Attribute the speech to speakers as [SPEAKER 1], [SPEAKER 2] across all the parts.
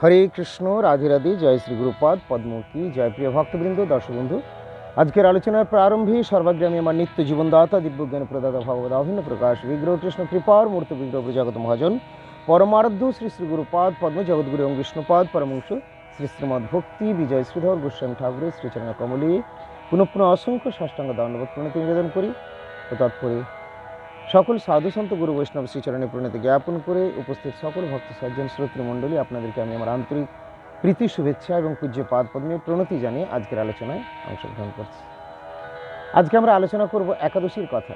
[SPEAKER 1] হরে কৃষ্ণ, রাধে রাধে, জয় শ্রী গুরুপাদ পদ্মকী জয়। প্রিয় ভক্তবৃন্দ, দর্শক বন্ধু, আজকের আলোচনার প্রারম্ভে সর্বাগ্রামী আমার নিত্য জীবনদাতা, দিব্যজ্ঞান, প্রদাতা, ভগবত, অভিন্ন প্রকাশ, বিগ্রহ, কৃষ্ণ, কৃপার মূর্ত, বিগ্রহ, প্রজাগত মহাজন পরমারাধ্য শ্রী শ্রী গুরুপাদ, পদ্ম জগৎগুরু এবং বিষ্ণুপাদ, পরমংশ, শ্রী শ্রীমদ ভক্তি, বিজয় শ্রীধর, গোস্বামী ঠাকুরের শ্রীচরণ কমলী, পুনঃ পুনঃ অসংখ্য সাষ্টাঙ্গ দণ্ডবোধ নিবেদন করি। ও তৎপরে সকল সাধু সন্ত গুরু বৈষ্ণব শ্রীচরণে প্রণতি জ্ঞাপন করে উপস্থিত সকল ভক্ত সজ্জন শ্রোত্রী মণ্ডলী আপনাদেরকে আমি আমার আন্তরিক প্রীতি, শুভেচ্ছা এবং পূজ্য পাদ পদ্মে প্রণতি জানিয়ে আজকের আলোচনায় অংশগ্রহণ করছি। আজকে আমরা আলোচনা করব একাদশীর কথা।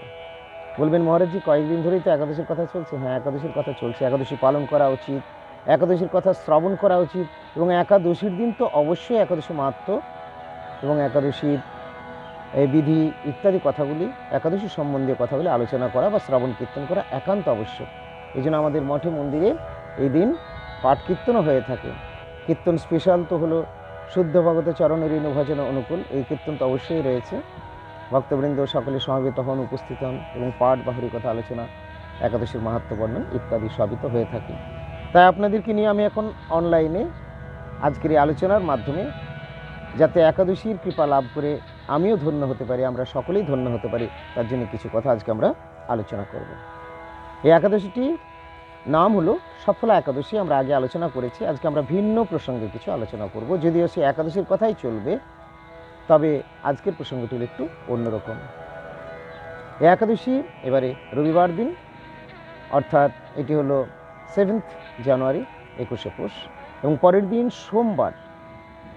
[SPEAKER 1] বলবেন মহারাজজি, কয়েকদিন ধরেই তো একাদশীর কথা চলছে। হ্যাঁ একাদশীর কথা চলছে। একাদশী পালন করা উচিত। একাদশীর কথা শ্রবণ করা উচিত এবং একাদশীর দিন তো অবশ্যই একাদশী মাহাত্ম এবং একাদশীর বিধি ইত্যাদি কথাগুলি একাদশী সম্বন্ধীয় কথাগুলি আলোচনা করা বা শ্রবণ কীর্তন করা একান্ত আবশ্যক। এই জন্য আমাদের মঠে মন্দিরে এই দিন পাঠ কীর্তনও হয়ে থাকে। কীর্তন স্পেশাল তো হলো শুদ্ধ ভগত চরণ ঋণ ভজন অনুকূল, এই কীর্তন তো অবশ্যই রয়েছে। ভক্তবৃন্দ সকলে সমবেত হন, উপস্থিত হন এবং পাঠ বা কথা আলোচনা, একাদশীর মাহাত্ম বর্ণন ইত্যাদি সবই তো হয়ে থাকে। তাই আপনাদেরকে নিয়ে আমি এখন অনলাইনে আজকের এই আলোচনার মাধ্যমে যাতে একাদশীর কৃপা লাভ করে আমিও ধন্য হতে পারি, আমরা সকলেই ধন্য হতে পারি, তার জন্য কিছু কথা আজকে আমরা আলোচনা করব। এই একাদশীটি নাম হলো সফলা একাদশী, আমরা আগে আলোচনা করেছি, আজকে আমরা ভিন্ন প্রসঙ্গে কিছু আলোচনা করব, যদিও সে একাদশীর কথাই চলবে, তবে আজকের প্রসঙ্গটি হলো একটু অন্যরকম। এই একাদশী এবারে রবিবার দিন, অর্থাৎ এটি হলো সেভেন্থ জানুয়ারি একুশে পৌষ, এবং পরের দিন সোমবার,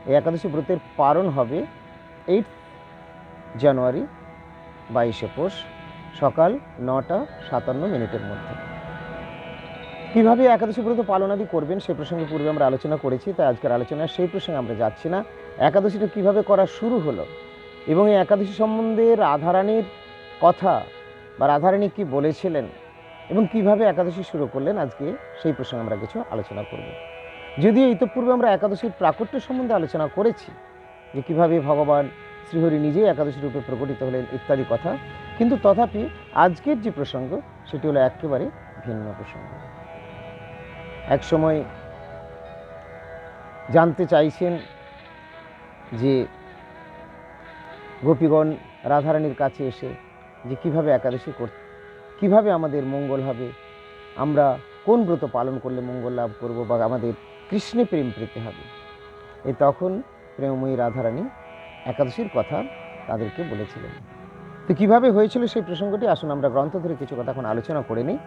[SPEAKER 1] এই একাদশী ব্রতের পালন হবে এইট জানুয়ারি বাইশে পৌষ, সকাল নটা সাতান্ন মিনিটের মধ্যে। কীভাবে একাদশী ব্রত পালনাদি করবেন সে প্রসঙ্গে পূর্বে আমরা আলোচনা করেছি, তাই আজকের আলোচনায় সেই প্রসঙ্গে আমরা যাচ্ছি না। একাদশীটা কীভাবে করা শুরু হলো এবং এই একাদশী সম্বন্ধে রাধারানীর কথা বা রাধারানী কি বলেছিলেন এবং কীভাবে একাদশী শুরু করলেন আজকে সেই প্রসঙ্গে আমরা কিছু আলোচনা করব। যদিও ইতপূর্বে আমরা একাদশীর প্রাকট্য সম্বন্ধে আলোচনা করেছি যে কীভাবে ভগবান শ্রীহরি নিজেই একাদশী রূপে প্রকটিত হলেন ইত্যাদি কথা। কিন্তু তথাপি আজকের যে প্রসঙ্গ, সেটি হলো একেবারে ভিন্ন প্রসঙ্গ। এক সময় জানতে চাইছেন যে গোপীগণ রাধারানীর কাছে এসে যে কীভাবে একাদশী কর, কীভাবে আমাদের মঙ্গল হবে, আমরা কোন ব্রত পালন করলে মঙ্গল লাভ করব বা আমাদের কৃষ্ণে প্রেম পেতে হবে। এ তখন প্রেমময়ী রাধারানী একাদশীর কথা তাদেরকে বলেছিলেন। তো কীভাবে হয়েছিল সেই প্রসঙ্গটি? আসুন আমরা গ্রন্থ ধরে কিছু কথা এখন আলোচনা করে নিই।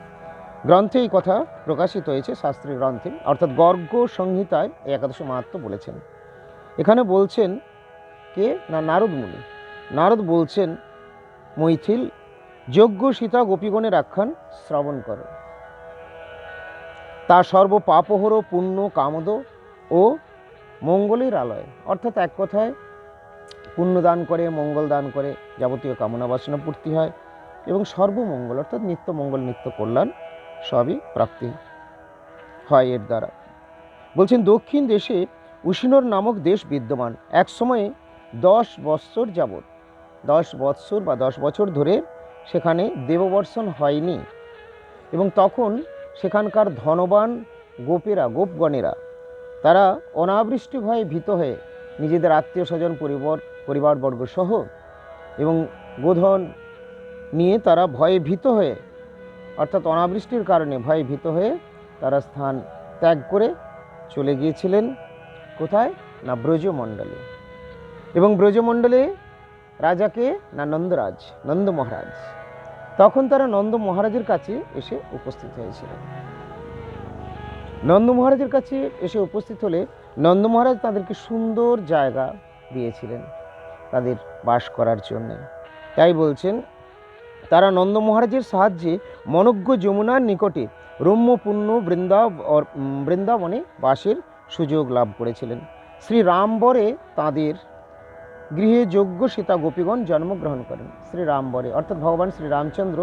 [SPEAKER 1] গ্রন্থে এই কথা প্রকাশিত হয়েছে শাস্ত্রীয় গ্রন্থে, অর্থাৎ গর্গ সংহিতায় এই একাদশ মাহাত্ম বলেছেন। এখানে বলছেন কে? না, নারদ মুনি। নারদ বলছেন, মৈথিল যজ্ঞ সীতা গোপীগণের আখ্যান শ্রবণ করো। তা সর্ব পাপহর, পুণ্য, কামদ ও মঙ্গলের আলয়। অর্থাৎ এক কথায় পুণ্য দান করে মঙ্গল দান করে, যাবতীয় কামনা বাসনা পূর্তি হয় এবং সর্বমঙ্গল, অর্থাৎ নিত্য মঙ্গল, নিত্য কল্যাণ সবই প্রাপ্তি হয় এর দ্বারা। বলছেন, দক্ষিণ দেশে উশিনর নামক দেশ বিদ্যমান। এক সময়ে দশ বৎসর যাবৎ, দশ বৎসর বা দশ বছর ধরে সেখানে দেববর্ষণ হয়নি এবং তখন সেখানকার ধনবান গোপেরা, গোপগণেরা, তারা অনাবৃষ্টি ভয়ে ভীত হয়ে নিজেদের আত্মীয় স্বজন, পরিবার পরিবারবর্গ সহ এবং গোধন নিয়ে তারা ভয়ে ভীত হয়ে, অর্থাৎ অনাবৃষ্টির কারণে ভয়ে ভীত হয়ে তারা স্থান ত্যাগ করে চলে গিয়েছিলেন কোথায়? না, ব্রজমণ্ডলে। এবং ব্রজমণ্ডলে রাজাকে না, নন্দরাজ, নন্দ মহারাজ। তখন তারা নন্দ মহারাজের কাছে এসে উপস্থিত হয়েছিলেন। নন্দ মহারাজের কাছে এসে উপস্থিত হলে নন্দ মহারাজ তাদেরকে সুন্দর জায়গা দিয়েছিলেন। তাদের বাস করার জন্য। তাই বলছেন, তারা নন্দ মহারাজের সাহায্যে মনজ্ঞ যমুনার নিকটে রম্যপূর্ণ বৃন্দা বৃন্দাবনে বাসের সুযোগ লাভ করেছিলেন। শ্রী রামবরে তাঁদের গৃহে যোগ্য সীতা গোপীগণ জন্মগ্রহণ করেন। শ্রী রামবরে, অর্থাৎ ভগবান শ্রী রামচন্দ্র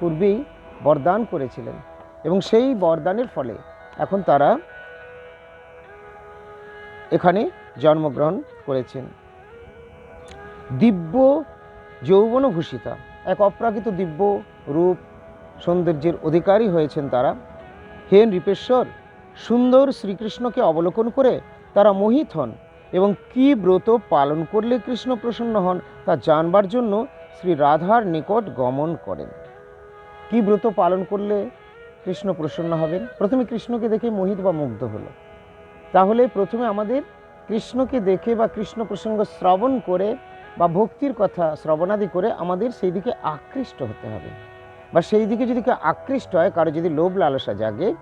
[SPEAKER 1] পূর্বেই বরদান করেছিলেন এবং সেই বরদানের ফলে এখন তারা এখানে জন্মগ্রহণ করেছেন। দিব্য যৌবনভূষিতা এক অপ্রাকৃত দিব্য রূপ সৌন্দর্যের অধিকারী হয়েছেন তারা। হে নৃপেশ্বর, সুন্দর শ্রীকৃষ্ণকে অবলোকন করে তারা মোহিত হন এবং কী ব্রত পালন করলে কৃষ্ণ প্রসন্ন হন তা জানবার জন্য শ্রী রাধার নিকট গমন করেন। কি ব্রত পালন করলে কৃষ্ণ প্রসন্ন হবেন? প্রথমে কৃষ্ণকে দেখে মোহিত বা মুগ্ধ হলো। তাহলে প্রথমে আমাদের কৃষ্ণকে দেখে বা কৃষ্ণ প্রসঙ্গ শ্রবণ করে বা ভক্তির কথা শ্রবণাদি করে আমাদের সেই দিকে আকৃষ্ট হতে হবে। বা সেই দিকে যদি কেউ আকৃষ্ট হয়, কারও যদি লোভ লালসা জাগে,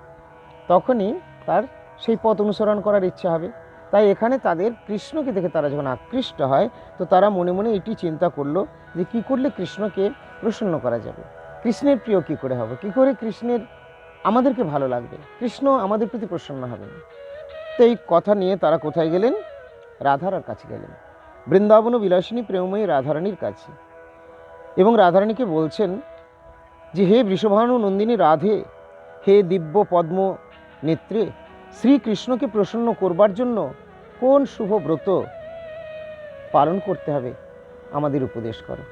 [SPEAKER 1] তখনই তার সেই পথ অনুসরণ করার ইচ্ছা হবে। তাই এখানে তাদের কৃষ্ণকে দেখে তারা যখন আকৃষ্ট হয়, তো তারা মনে মনে এটি চিন্তা করল যে কি করলে কৃষ্ণকে প্রসন্ন করা যাবে? কৃষ্ণের প্রিয় কি করে হবে? কি করে কৃষ্ণের আমাদেরকে ভালো লাগবে? কৃষ্ণ আমাদের প্রতি প্রসন্ন হবেন। তো এই কথা নিয়ে তারা কোথায় গেলেন? রাধারার কাছে গেলেন। বৃন্দাবন বিলাসিনী প্রেমময়ী রাধারানীর কাছে। এবং রাধারানীকে বলছেন যে, হে বৃষভানু নন্দিনী রাধে, হে দিব্য পদ্ম নেত্রে, শ্রীকৃষ্ণকে প্রসন্ন করবার জন্য কোন শুভ ব্রত পালন করতে হবে? আমাদের উপদেশ করো।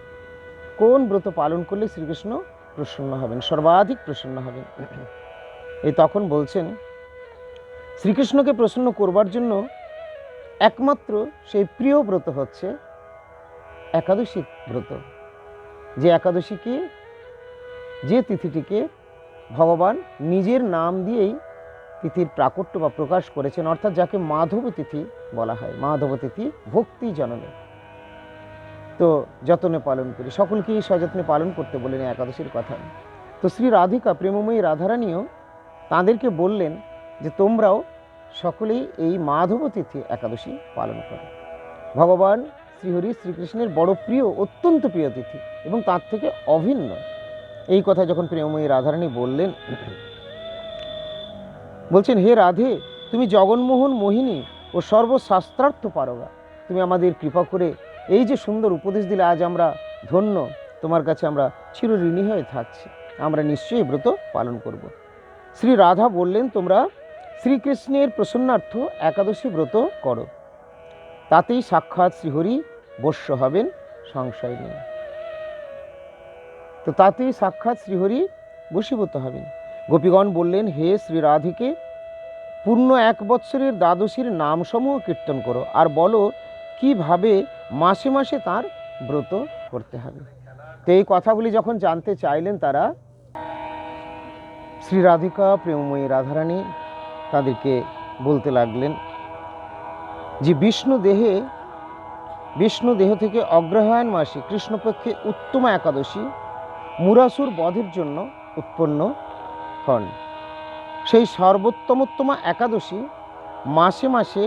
[SPEAKER 1] কোন ব্রত পালন করলে শ্রীকৃষ্ণ প্রসন্ন হবেন? সর্বাধিক প্রসন্ন হবেন। এই তখন বলছেন, শ্রীকৃষ্ণকে প্রসন্ন করবার জন্য একমাত্র সেই প্রিয় ব্রত হচ্ছে একাদশী ব্রত। যে একাদশীকে, যে তিথিটিকে ভগবান নিজের নাম দিয়েই তিথির প্রাকট্য বা প্রকাশ করেছেন, অর্থাৎ যাকে মাধব তিথি বলা হয়, মাধব তিথি ভক্তি জননে। তো যত্নে পালন করি। সকলকেই সযত্নে পালন করতে বলেন একাদশীর কথা। তো শ্রী রাধিকা প্রেমময়ী রাধারানীও তাঁদেরকে বললেন যে তোমরাও সকলেই এই মাধব তিথি একাদশী পালন করো। ভগবান শ্রীহরি শ্রীকৃষ্ণের বড় প্রিয়, অত্যন্ত প্রিয় তিথি এবং তার থেকে অভিন্ন। এই কথা যখন প্রেমময়ী রাধারানী বললেন, বলছেন, হে রাধে, তুমি জগন্মোহন মোহিনী ও সর্বশাস্ত্রার্থ পারগা। তুমি আমাদের কৃপা করে এই যে সুন্দর উপদেশ দিলে আজ আমরা ধন্য। তোমার কাছে আমরা চিরঋণী হয়ে থাকছি। আমরা নিশ্চয়ই ব্রত পালন করব। শ্রী রাধা বললেন, তোমরা শ্রীকৃষ্ণের প্রসন্নার্থ একাদশী ব্রত করো। তাতেই সাক্ষাৎ শ্রীহরি বস্য হবেন সংশয় নেই। তো তাতেই সাক্ষাৎ শ্রীহরি বশীভূত হবেন। গোপীগণ বললেন, হে শ্রী রাধিকে পূর্ণ এক বৎসরের দ্বাদশীর নামসমূহ কীর্তন করো আর বলো কীভাবে মাসে মাসে তার ব্রত করতে হবে? তো এই কথাগুলি যখন জানতে চাইলেন তারা শ্রী রাধিকা প্রেমময়ী রাধারানী তাদেরকে বলতে লাগলেন যে বিষ্ণু দেহে, বিষ্ণু দেহ থেকে অগ্রহায়ণ মাসে কৃষ্ণপক্ষে উত্তম একাদশী মুরাসুর বধের জন্য উৎপন্ন হন। সেই সর্বোত্তমোত্তমা একাদশী মাসে মাসে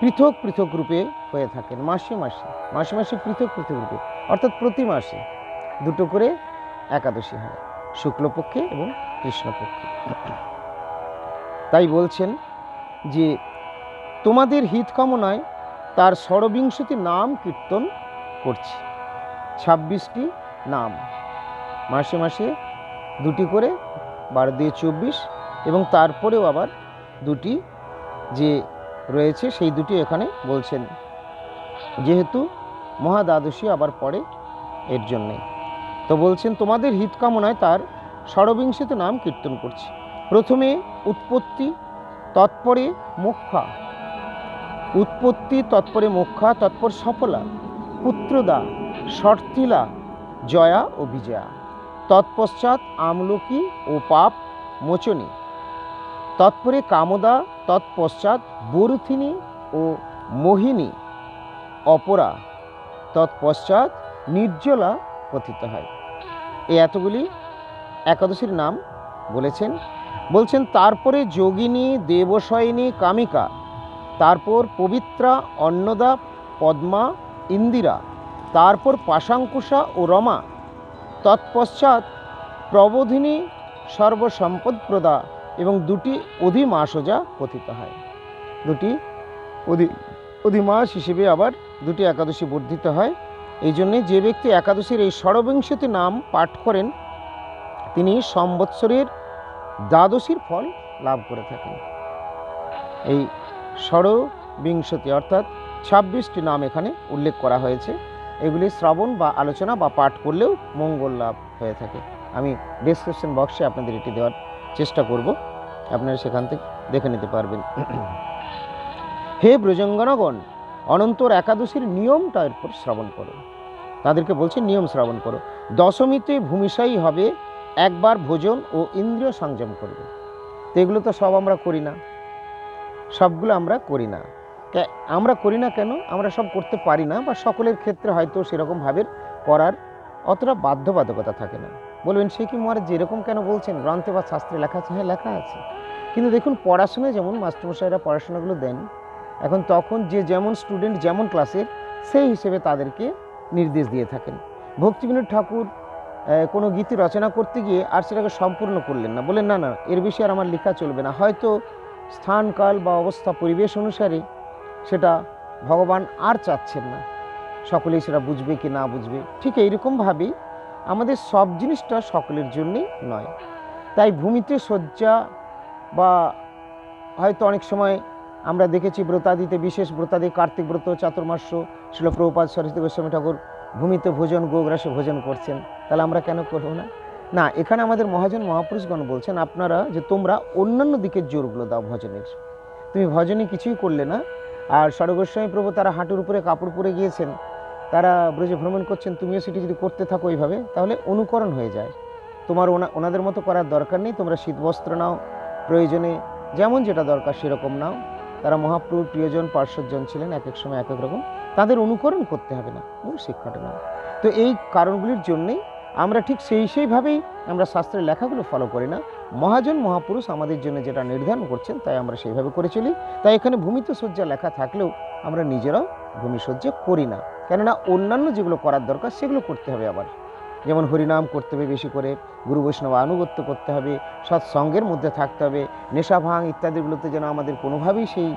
[SPEAKER 1] পৃথক পৃথক রূপে হয়ে থাকেন। মাসে মাসে মাসে মাসে পৃথক পৃথক রূপে, অর্থাৎ প্রতি মাসে দুটো করে একাদশী হয়, শুক্লপক্ষে এবং কৃষ্ণপক্ষে। তাই বলছেন যে, তোমাদের হিত কামনায় তার ষড়বিংশতি নাম কীর্তন করছি। ছাব্বিশটি নাম। মাসে মাসে দুটি করে, বারো দিয়ে চব্বিশ, এবং তারপরেও আবার দুটি যে রয়েছে, সেই দুটি এখানে বলছেন। যেহেতু মহাদ্বাদশী আবার পরে এর জন্যে। তো বলছেন, তোমাদের হিত কামনায় তার ষড়বিংশতি নাম কীর্তন করছি। প্রথমে উৎপত্তি, তৎপরে মোক্ষা। উৎপত্তি, তৎপরে মোক্ষা, তৎপর সফলা, পুত্রদা শর্তিলা জয়া ও বিজয়া। তৎপশ্চাৎ আমলকি ও পাপ মোচনী। তৎপরে কামদা, তৎপশ্চাৎ বরুথিনী ও মোহিনী, অপরা। তৎপশ্চাৎ নির্জলা কথিত হয়। এই এতগুলি একাদশীর নাম বলেছেন বলছেন, তারপরে যোগিনী দেবশয়নী কামিকা, তারপর পবিত্রা, অন্নদা, পদ্মা, ইন্দিরা, তারপর পাশাঙ্কুশা ও রমা, তৎপশ্চাৎ প্রবোধিনী, সর্বসম্পদপ্রদা এবং দুটি অধিমাসজা কথিত হয়। দুটি অধি, অধিমাস হিসেবে আবার দুটি একাদশী বর্ধিত হয়। এই জন্যে যে ব্যক্তি একাদশীর এই ষড়বিংশতি নাম পাঠ করেন, তিনি সম্বৎসরের দ্বাদশীর ফল লাভ করে থাকেন। এই ষড়বিংশতি অর্থাৎ ছাব্বিশটি নাম এখানে উল্লেখ করা হয়েছে। এগুলি শ্রবণ বা আলোচনা বা পাঠ করলেও মঙ্গল লাভ হয়ে থাকে। আমি ডিসক্রিপশন বক্সে আপনাদের এটি দেওয়ার চেষ্টা করব। আপনারা সেখান থেকে দেখে নিতে পারবেন। হে ব্রজঙ্গনগণ, অনন্তর একাদশীর নিয়মটা এরপর শ্রবণ করো। তাদেরকে বলছে নিয়ম শ্রবণ করো। দশমীতে ভূমিশায়ী হবে একবার ভোজন ও ইন্দ্রিয় সংযম করবে। তো এগুলো তো সব আমরা করি না। সবগুলো আমরা করি না। আমরা করি না কেন? আমরা সব করতে পারি না বা সকলের ক্ষেত্রে হয়তো সেরকম ভাবে করার অতটা বাধ্যবাধকতা থাকে না। বলবেন, সে কি মহারাজ যেরকম কেন বলছেন? গ্রন্থে বা শাস্ত্রে লেখা আছে? হ্যাঁ লেখা আছে। কিন্তু দেখুন, পড়াশোনায় যেমন মাস্টারমশাইরা পড়াশোনাগুলো দেন, এখন তখন যে যেমন স্টুডেন্ট যেমন ক্লাসের সেই হিসেবে তাদেরকে নির্দেশ দিয়ে থাকেন। ভক্তিবিনোদ ঠাকুর কোনো গীতি রচনা করতে গিয়ে আর সেটাকে সম্পূর্ণ করলেন না। বললেন, না না, এর বিষয়ে আর আমার লেখা চলবে না। হয়তো স্থান কাল বা অবস্থা পরিবেশ অনুসারে সেটা ভগবান আর চাচ্ছেন না। সকলেই সেটা বুঝবে কি না বুঝবে। ঠিক এইরকমভাবেই আমাদের সব জিনিসটা সকলের জন্যই নয়। তাই ভূমিতে শয্যা বা হয়তো অনেক সময় আমরা দেখেছি ব্রতাদিতে বিশেষ ব্রতাদি, কার্তিক ব্রত, চাতুর্মাস্য শিলপ্রপাত সরস্বতী গোস্বামী ঠাকুর ভূমিতে ভোজন, গোগ্রাসে ভোজন করছেন, তাহলে আমরা কেন করব না? না, এখানে আমাদের মহাজন মহাপুরুষগণ বলছেন, আপনারা যে তোমরা অন্যান্য দিকের জোরগুলো দাও ভজনের। তুমি ভজনে কিছুই করলে না। আর সরগোস্বামী প্রভু তারা হাঁটুর উপরে কাপড় পরে গিয়েছেন, তারা ব্রজে ভ্রমণ করছেন, তুমিও সেটি যদি করতে থাকো এইভাবে, তাহলে অনুকরণ হয়ে যায়। তোমার ওনা, ওনাদের মতো করার দরকার নেই, তোমরা শীতবস্ত্র নাও, প্রয়োজনে যেমন যেটা দরকার সেরকম নাও। তারা মহাপ্রভুর প্রিয়জন, পার্শ্বজন ছিলেন, এক এক সময় এক এক রকম। তাদের অনুকরণ করতে হবে না, মূল শিক্ষাটা নাও তো এই কারণগুলির জন্যেই আমরা ঠিক সেই সেইভাবেই আমরা শাস্ত্রের লেখাগুলো ফলো করি না। মহাজন, মহাপুরুষ আমাদের জন্য যেটা নির্ধারণ করছেন, তাই আমরা সেইভাবে করে চলি। তাই এখানে ভূমিত শয্যা লেখা থাকলেও আমরা নিজেরাও ভূমিসজ্জা করি না। কেননা অন্যান্য যেগুলো করার দরকার, সেগুলো করতে হবে আবার। যেমন হরিনাম করতে হবে বেশি করে, গুরু বৈষ্ণব আনুগত্য করতে হবে, সৎসঙ্গের মধ্যে থাকতে হবে নেশা ভাঙ ইত্যাদিগুলোতে যেন আমাদের কোনোভাবেই সেই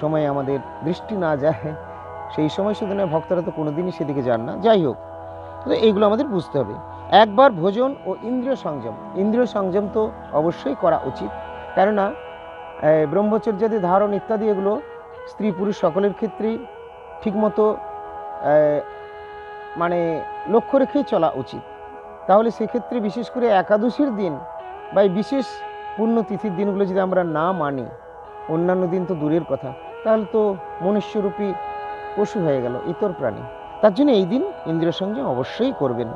[SPEAKER 1] সময়ে আমাদের দৃষ্টি না যায়। সেই সময় নয়, ভক্তরা তো কোনোদিনই সেদিকে যান না। যাই হোক, তো এইগুলো আমাদের বুঝতে হবে। একবার ভোজন ও ইন্দ্রিয় সংযম। ইন্দ্রিয় সংযম তো অবশ্যই করা উচিত। কেননা ব্রহ্মচর্যাদি ধারণ ইত্যাদি এগুলো স্ত্রী পুরুষ সকলের ক্ষেত্রেই ঠিকমতো মানে লক্ষ্য রেখেই চলা উচিত। তাহলে সেক্ষেত্রে বিশেষ করে একাদশীর দিন বা এই বিশেষ পুণ্যতিথির দিনগুলো যদি আমরা না মানি, অন্যান্য দিন তো দূরের কথা, তাহলে তো মনুষ্যরূপী পশু হয়ে গেল, ইতর প্রাণী। তার জন্য এই দিন ইন্দ্রিয় সংযম অবশ্যই করবেন।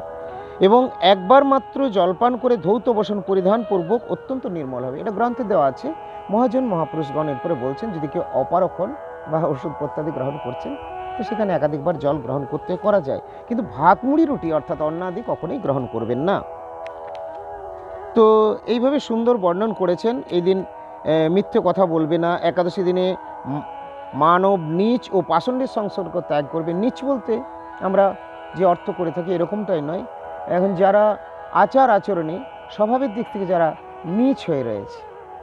[SPEAKER 1] এবং একবার মাত্র জলপান করে ধৌত বসন পরিধান পূর্বক অত্যন্ত নির্মল হবে। এটা গ্রন্থে দেওয়া আছে। মহাজন মহাপুরুষগণ এরপরে বলছেন, যদি কেউ অপারক্ষণ বা ওষুধ প্রত্যাদি গ্রহণ করছেন, তো সেখানে একাধিকবার জল গ্রহণ করতে করা যায়। কিন্তু ভাত মুড়ি রুটি অর্থাৎ অন্নাদি কখনোই গ্রহণ করবেন না। তো এইভাবে সুন্দর বর্ণন করেছেন। এই দিন মিথ্যে কথা বলবে না। একাদশী দিনে মানব নিচ ও পাষণ্ডের সংসর্গ ত্যাগ করবে। নিচ বলতে আমরা যে অর্থ করে থাকি এরকমটাই নয়। এখন যারা আচার আচরণে স্বভাবের দিক থেকে যারা নিচ হয়ে রয়েছে,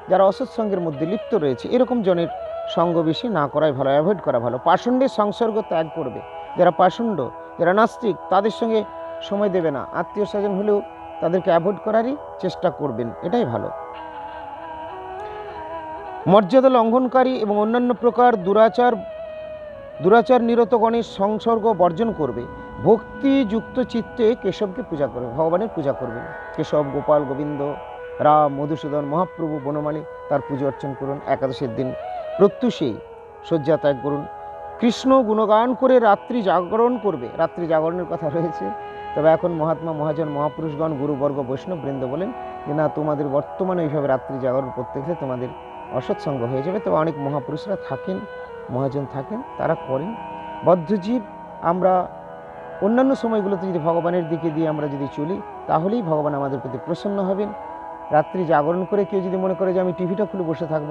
[SPEAKER 1] যারা অসৎসঙ্গের মধ্যে লিপ্ত রয়েছে, এরকম জনের সঙ্গ বেশি না করাই ভালো অ্যাভয়েড করা ভালো। পাষণ্ডের সংসর্গ ত্যাগ করবে। যারা পাষণ্ড, যারা নাস্তিক, তাদের সঙ্গে সময় দেবে না। আত্মীয় স্বজন হলেও তাদেরকে অ্যাভয়েড করারই চেষ্টা করবেন। এটাই ভালো। মর্যাদা লঙ্ঘনকারী এবং অন্যান্য প্রকার দুরাচার দুরাচার নিরতগণের সংসর্গ বর্জন করবে। ভক্তিযুক্ত চিত্তে কেশবকে পূজা করবে, ভগবানের পূজা করবে। কেশব, গোপাল, গোবিন্দ, রাম, মধুসূদন, মহাপ্রভু, বনমালী তার পুজো অর্চন করুন, একাদশের দিন প্রত্যুষেই শয্যা ত্যাগ করুন। কৃষ্ণ গুণগান করে রাত্রি জাগরণ করবে। রাত্রি জাগরণের কথা রয়েছে। তবে এখন মহাত্মা, মহাজন, মহাপুরুষগণ, গুরুবর্গ বৈষ্ণব বৃন্দ বলেন যে, না, তোমাদের বর্তমানে এইভাবে রাত্রি জাগরণ করতে গেলে তোমাদের অসৎসঙ্গ হয়ে যাবে। তবে অনেক মহাপুরুষরা থাকেন, মহাজন থাকেন, তারা করেন। বদ্ধজীব, আমরা অন্যান্য সময়গুলোতে যদি ভগবানের দিকে দিয়ে আমরা যদি চলি, তাহলেই ভগবান আমাদের প্রতি প্রসন্ন হবেন। রাত্রি জাগরণ করে কেউ যদি মনে করে যে আমি টিভিটা খুলে বসে থাকব